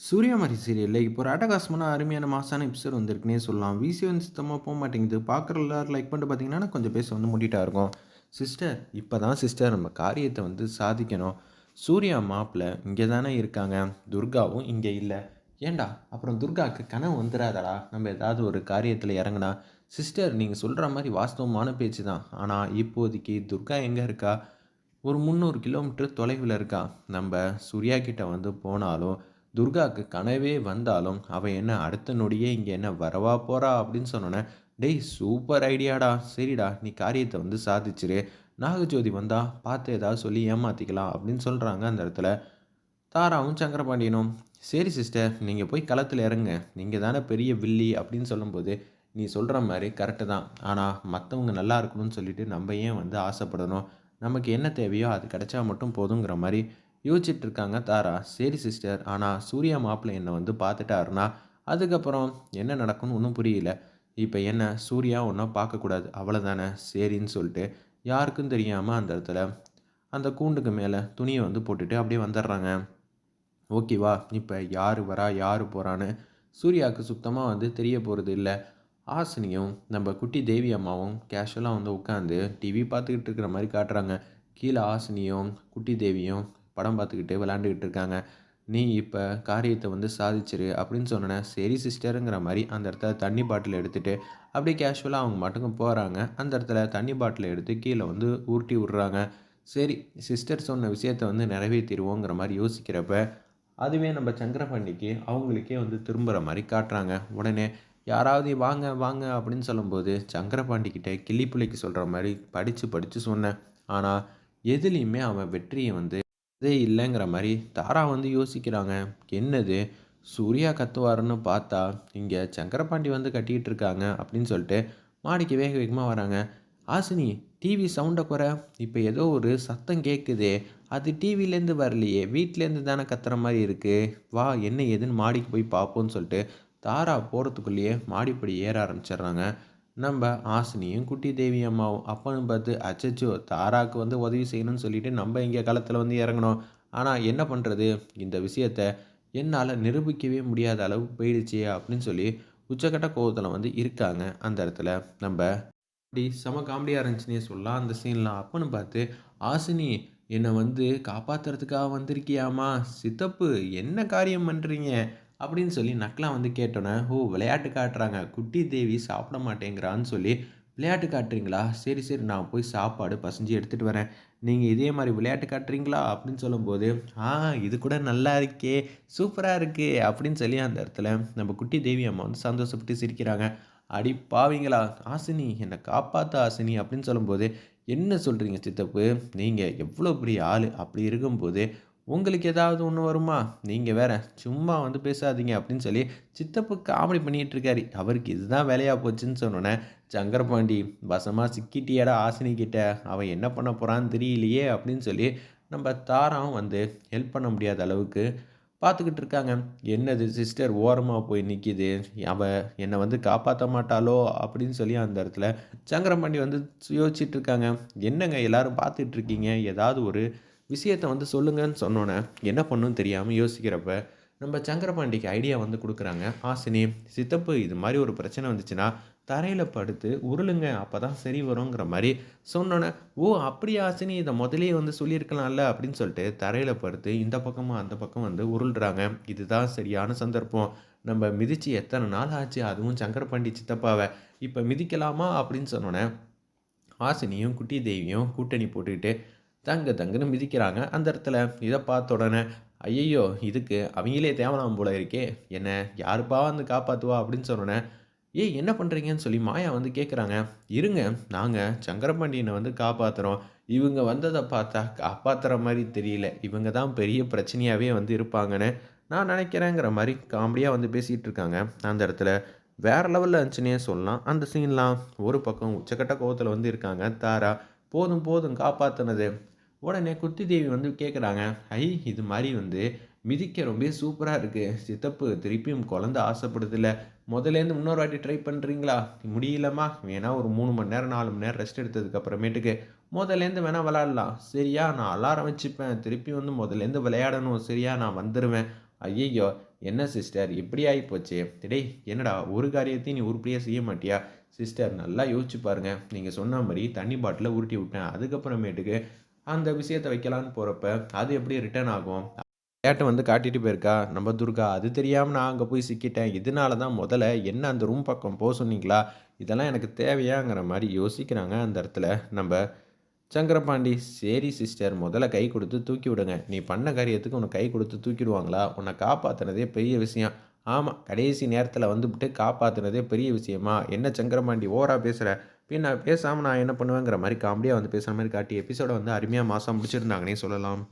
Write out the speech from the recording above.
சூர்யாமாரி சீரியலில் இப்போ ஒரு அட்டகாசமான அருமையான மாசான எபிசோட் வந்திருக்குன்னே சொல்லலாம். விசி வந்து சுத்தமாக போக மாட்டேங்குது. பார்க்குற எல்லாரும் லைக் பண்ணிட்டு பார்த்தீங்கன்னா கொஞ்சம் பேச வந்து முடிட்டா இருக்கும். சிஸ்டர் இப்போ தான் சிஸ்டர் நம்ம காரியத்தை வந்து சாதிக்கணும். சூர்யா மாப்பிள்ள இங்கே தானே இருக்காங்க. துர்காவும் இங்கே இல்லை. ஏண்டா? அப்புறம் துர்காவுக்கு கனவு வந்துடாதடா நம்ம ஏதாவது ஒரு காரியத்தில் இறங்குனா. சிஸ்டர் நீங்கள் சொல்கிற மாதிரி வாஸ்தவமான பேச்சு தான். ஆனால் இப்போதைக்கு துர்கா எங்கே இருக்கா? ஒரு முந்நூறு கிலோமீட்டர் தொலைவில் இருக்கா? நம்ம சூர்யா கிட்டே வந்து போனாலும் துர்காவுக்கு கனவே வந்தாலும் அவள் என்ன அடுத்த நொடியே இங்கே என்ன வரவா போகிறா அப்படின்னு சொன்னோன்னே டேய் சூப்பர் ஐடியாடா. சரிடா நீ காரியத்தை வந்து சாதிச்சிரு. நாகஜோதி வந்தா பார்த்து ஏதாவது சொல்லி ஏமாற்றிக்கலாம் அப்படின்னு சொல்கிறாங்க அந்த இடத்துல தாராவும் சங்கரபாண்டியனும். சரி சிஸ்டர் நீங்கள் போய் களத்தில் இறங்க நீங்கள் தானே பெரிய வில்லி அப்படின்னு சொல்லும்போது நீ சொல்கிற மாதிரி கரெக்டு தான். ஆனால் மற்றவங்க நல்லா இருக்கணும்னு சொல்லிட்டு நம்ம ஏன் வந்து ஆசைப்படணும்? நமக்கு என்ன தேவையோ அது கிடைச்சா மட்டும் போதுங்கிற மாதிரி யோசிச்சுட்டு இருக்காங்க தாரா. சரி சிஸ்டர். ஆனால் சூர்யா மாப்பிள்ளை என்னை வந்து பார்த்துட்டாருனா அதுக்கப்புறம் என்ன நடக்கும்னு ஒன்றும் புரியல. இப்போ என்ன சூர்யா ஒன்றும் பார்க்கக்கூடாது. அவ்வளோதானே சரின்னு சொல்லிட்டு யாருக்கும் தெரியாமல் அந்த இடத்துல அந்த கூண்டுக்கு மேலே துணியை வந்து போட்டுட்டு அப்படியே வந்துடுறாங்க. ஓகேவா இப்போ யார் வரா? யார் போகிறான்னு சூர்யாவுக்கு சுத்தமாக வந்து தெரிய போகிறது இல்லை. ஆசினியும் நம்ம குட்டி தேவி அம்மாவும் கேஷுவலாக வந்து உட்காந்து டிவி பார்த்துக்கிட்டு இருக்கிற மாதிரி காட்டுறாங்க. கீழே ஆசினியும் குட்டி தேவியும் படம் பார்த்துக்கிட்டு விளாண்டுக்கிட்டு இருக்காங்க. நீ இப்போ காரியத்தை வந்து சாதிச்சிரு அப்படின்னு சொன்னேன் சரி சிஸ்டருங்கிற மாதிரி அந்த இடத்துல தண்ணி பாட்டில் எடுத்துகிட்டு அப்படியே கேஷுவலாக அவங்க மட்டுக்கும் போகிறாங்க அந்த இடத்துல தண்ணி பாட்டில் எடுத்து கீழே வந்து ஊட்டி விட்றாங்க. சரி சிஸ்டர் சொன்ன விஷயத்த வந்து நிறைவேற்றிடுவோங்கிற மாதிரி யோசிக்கிறப்ப அதுவே நம்ம சங்கரபாண்டிக்கு அவங்களுக்கே வந்து திரும்புகிற மாதிரி காட்டுறாங்க. உடனே யாராவது வாங்க வாங்க அப்படின்னு சொல்லும்போது சங்கரபாண்டிக்கிட்ட கிள்ளிப்புள்ளைக்கு சொல்கிற மாதிரி படித்து படித்து சொன்னேன். ஆனால் எதுலேயுமே அவன் வெற்றியை வந்து இதே இல்லைங்கிற மாதிரி தாரா வந்து யோசிக்கிறாங்க. என்னது? சூர்யா கத்துவாருன்னு பார்த்தா இங்கே சங்கரபாண்டி வந்து கட்டிக்கிட்டு இருக்காங்க அப்படின்னு சொல்லிட்டு மாடிக்கு வேக வேகமாக வராங்க. ஆசினி டிவி சவுண்டை குறை. இப்போ ஏதோ ஒரு சத்தம் கேட்குதே அது டிவிலேருந்து வரலையே. வீட்டிலேருந்து தானே கத்துற மாதிரி இருக்குது வா என்ன ஏதுன்னு மாடிக்கு போய் பார்ப்போம்னு சொல்லிட்டு தாரா போகிறதுக்குள்ளேயே மாடிப்படி ஏற ஆரம்பிச்சிடுறாங்க. நம்ம ஆசினியும் குட்டி தேவி அம்மாவும் அப்பன்னு பார்த்து அச்சச்சோ தாராக்கு வந்து உதவி செய்யணும்னு சொல்லிட்டு நம்ம இங்கே களத்தில் வந்து இறங்கணும் ஆனால் என்ன பண்ணுறது இந்த விஷயத்த என்னால் நிரூபிக்கவே முடியாத அளவு போயிடுச்சு அப்படின்னு சொல்லி உச்சக்கட்ட கோபத்தில் வந்து இருக்காங்க அந்த இடத்துல. நம்ம அப்படி செம காமெடியாக இருந்துச்சுன்னே சொல்லலாம். அந்த சீன்லாம் அப்பன்னு பார்த்து ஆசினி என்னை வந்து காப்பாற்றுறதுக்காக வந்திருக்கியாமா சித்தப்பு என்ன காரியம் பண்ணுறீங்க அப்படின்னு சொல்லி நக்லா வந்து கேட்டோன்னே ஓ விளையாட்டு காட்டுறாங்க. குட்டி தேவி சாப்பிட மாட்டேங்கிறான்னு சொல்லி விளையாட்டு காட்டுறீங்களா? சரி சரி நான் போய் சாப்பாடு பசஞ்சு எடுத்துகிட்டு வரேன். நீங்கள் இதே மாதிரி விளையாட்டு காட்டுறீங்களா? அப்படின்னு சொல்லும்போது ஆ இது கூட நல்லா இருக்கே சூப்பராக இருக்கே அப்படின்னு சொல்லி அந்த இடத்துல நம்ம குட்டி தேவி அம்மா வந்து சந்தோஷப்பட்டு சிரிக்கிறாங்க. அடி பாவீங்களா ஆசினி என்னை காப்பாற்ற ஆசினி அப்படின்னு சொல்லும்போது என்ன சொல்கிறீங்க சித்தப்பு? நீங்கள் எவ்வளோ பெரிய ஆள். அப்படி இருக்கும்போது உங்களுக்கு ஏதாவது ஒன்று வருமா? நீங்கள் வேற சும்மா வந்து பேசாதீங்க அப்படின்னு சொல்லி சித்தப்பு காமெடி பண்ணிகிட்டு இருக்காரு. அவருக்கு இதுதான் வேலையாக போச்சுன்னு சொன்னோன்னே சங்கரபாண்டி வசமாக சிக்கிட்டியாடா ஆசினி கிட்ட. அவன் என்ன பண்ண போகிறான்னு தெரியலையே அப்படின்னு சொல்லி நம்ம தாராவும் வந்து ஹெல்ப் பண்ண முடியாத அளவுக்கு பார்த்துக்கிட்டு இருக்காங்க. என்னது சிஸ்டர் ஓரமாக போய் நிற்கிது அவள் என்னை வந்து காப்பாற்ற மாட்டாளோ? அப்படின்னு சொல்லி அந்த இடத்துல சங்கரபாண்டி வந்து யோசிச்சுட்டு இருக்காங்க. என்னங்க எல்லோரும் பார்த்துட்ருக்கீங்க ஏதாவது ஒரு விஷயத்தை வந்து சொல்லுங்கன்னு சொன்னோன்னே என்ன பண்ணுன்னு தெரியாமல் யோசிக்கிறப்ப நம்ம சங்கரபாண்டிக்கு ஐடியா வந்து கொடுக்குறாங்க. ஆசினி சித்தப்பு இது மாதிரி ஒரு பிரச்சனை வந்துச்சுன்னா தரையில் படுத்து உருளுங்க. அப்போ தான் சரி வருங்கிற மாதிரி சொன்னோன்னே ஓ அப்படி ஆசினி இதை முதலே வந்து சொல்லியிருக்கலாம்ல? அப்படின்னு சொல்லிட்டு தரையில் படுத்து இந்த பக்கமும் அந்த பக்கம் வந்து உருள்றாங்க. இதுதான் சரியான சந்தர்ப்பம். நம்ம மிதித்து எத்தனை நாள் ஆச்சு? அதுவும் சங்கரபாண்டி சித்தப்பாவை. இப்போ மிதிக்கலாமா? அப்படின்னு சொன்னோன்னே ஆசினியும் குட்டி தேவியும் கூட்டணி போட்டுக்கிட்டு தங்க தங்குன்னு மிதிக்கிறாங்க. அந்த இடத்துல இதை பார்த்த உடனே ஐயையோ இதுக்கு அவங்களே தேவலாம் போல இருக்கே. என்ன யாருப்பா வந்து காப்பாற்றுவா அப்படின்னு சொன்னோன்னே ஏய் என்ன பண்ணுறீங்கன்னு சொல்லி மாயா வந்து கேட்குறாங்க இருங்க நாங்கள் சங்கரபாண்டியனை வந்து காப்பாற்றுறோம் இவங்க வந்ததை பார்த்தா காப்பாற்றுற மாதிரி தெரியல. இவங்க தான் பெரிய பிரச்சனையாகவே வந்து இருப்பாங்கன்னு நான் நினைக்கிறேங்கிற மாதிரி காமெடியாக வந்து பேசிகிட்டு இருக்காங்க. அந்த இடத்துல வேறு லெவலில் இருந்துச்சுன்னே சொல்லலாம். அந்த சீன்லாம் ஒரு பக்கம் உச்சக்கட்ட கோவத்தில் வந்து இருக்காங்க. தாரா போதும் போதும் காப்பாற்றினது உடனே குத்தி தேவி வந்து கேட்குறாங்க ஐ இது மாதிரி வந்து மிதிக்க ரொம்ப சூப்பராக இருக்குது சித்தப்பு திருப்பியும் குழந்த ஆசைப்படுதில்ல முதலேருந்து இன்னொரு வாட்டி ட்ரை பண்ணுறீங்களா முடியலம்மா. வேணால் ஒரு மூணு மணி நேரம் நாலு மணி நேரம் ரெஸ்ட் எடுத்ததுக்கு அப்புறமேட்டுக்கு முதலேருந்து வேணால் விளாட்லாம் சரியா நான் அலாரம் வச்சுப்பேன். திருப்பி வந்து முதல்லேருந்து விளையாடணும். சரியா நான் வந்துடுவேன் ஐயையோ என்ன சிஸ்டர் இப்படி ஆகிப்போச்சு டேய் என்னடா ஒரு காரியத்தையும் நீ உருப்படியாக செய்ய மாட்டியா? சிஸ்டர் நல்லா யோசிச்சு பாருங்க. நீங்கள் சொன்ன மாதிரி தண்ணி பாட்டிலை உருட்டி விட்டேன். அதுக்கப்புறமேட்டுக்கு அந்த விஷயத்தை வைக்கலான்னு போகிறப்ப அது எப்படி ரிட்டர்ன் ஆகும்? விளையாட்டை வந்து காட்டிட்டு போயிருக்கா நம்ம துர்கா அது தெரியாமல் நான் அங்கே போய் சிக்கிட்டேன். இதனால தான் முதல்ல என்ன அந்த ரூம் பக்கம் போக சொன்னீங்களா? இதெல்லாம் எனக்கு தேவையாங்கிற மாதிரி யோசிக்கிறாங்க அந்த இடத்துல. நம்ம சங்கரபாண்டி சரி சிஸ்டர் முதல்ல கை கொடுத்து தூக்கி விடுங்க. நீ பண்ண காரியத்துக்கு உன்னை கை கொடுத்து தூக்கிடுவாங்களா? உன்னை காப்பாற்றுனதே பெரிய விஷயம். ஆமாம் கடைசி நேரத்தில் வந்துவிட்டு காப்பாற்றுனதே பெரிய விஷயமா? என்ன சங்கரபாண்டி ஓவராக பேசுகிற பின்ன பேசாமல் நான் என்ன பண்ணுவேங்கிற மாதிரி காமெடியாக வந்து பேசுகிற மாதிரி காட்டி எபிசோடை வந்து அருமையாக மாதம் முடிச்சிருந்தாங்கன்னே சொல்லலாம்.